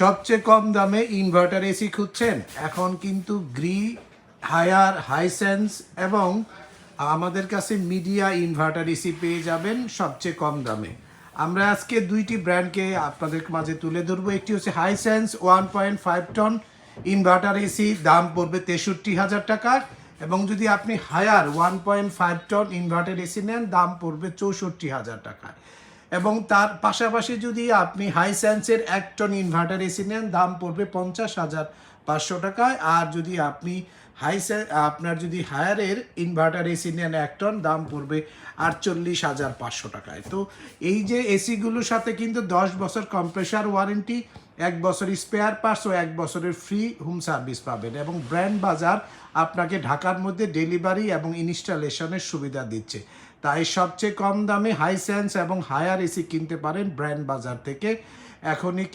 সবচেয়ে কম দামে ইনভার্টার এসি খুঁজছেন। এখন কিন্তু গ্রি হায়ার হাইসেন্স এবং আমাদের কাছে মিডিয়া ইনভার্টার এসি পেয়ে যাবেন সবচেয়ে কম দামে। আমরা আজকে দুইটি ব্র্যান্ডকে আপনাদের মাঝে তুলে ধরবো। একটি হচ্ছে Hisense one point five ton inverter AC দাম পড়বে তেষট্টি হাজার টাকা। এবং যদি আপনি Haier one point five ton inverter AC নেন, দাম পড়বে চৌষট্টি হাজার টাকা। এবং তার পাশাপাশি যদি আপনি হাই সেন্সের একটন ইনভার্টার এসি নেন, দাম পড়বে পঞ্চাশ হাজার। পাঁচশো টাকায়। আর যদি আপনি হাই আপনার যদি হায়ারের ইনভার্টার এসি নেন এক টন দাম পড়বে আটচল্লিশ হাজার পাঁচশো টাকায়। তো এই যে এসিগুলোর সাথে কিন্তু দশ বছর কম্প্রেসার ওয়ারেন্টি এক বছর স্পেয়ার পার্টস ও এক বছরের ফ্রি হোম সার্ভিস পাবেন এবং ব্র্যান্ড বাজার আপনাকে ঢাকার মধ্যে ডেলিভারি এবং ইনস্টলেশনের সুবিধা দিচ্ছে। তাই সবচেয়ে কম দামে হাই সেন্স এবং হায়ার এসি কিনতে পারেন ব্র্যান্ড বাজার থেকে। এখনই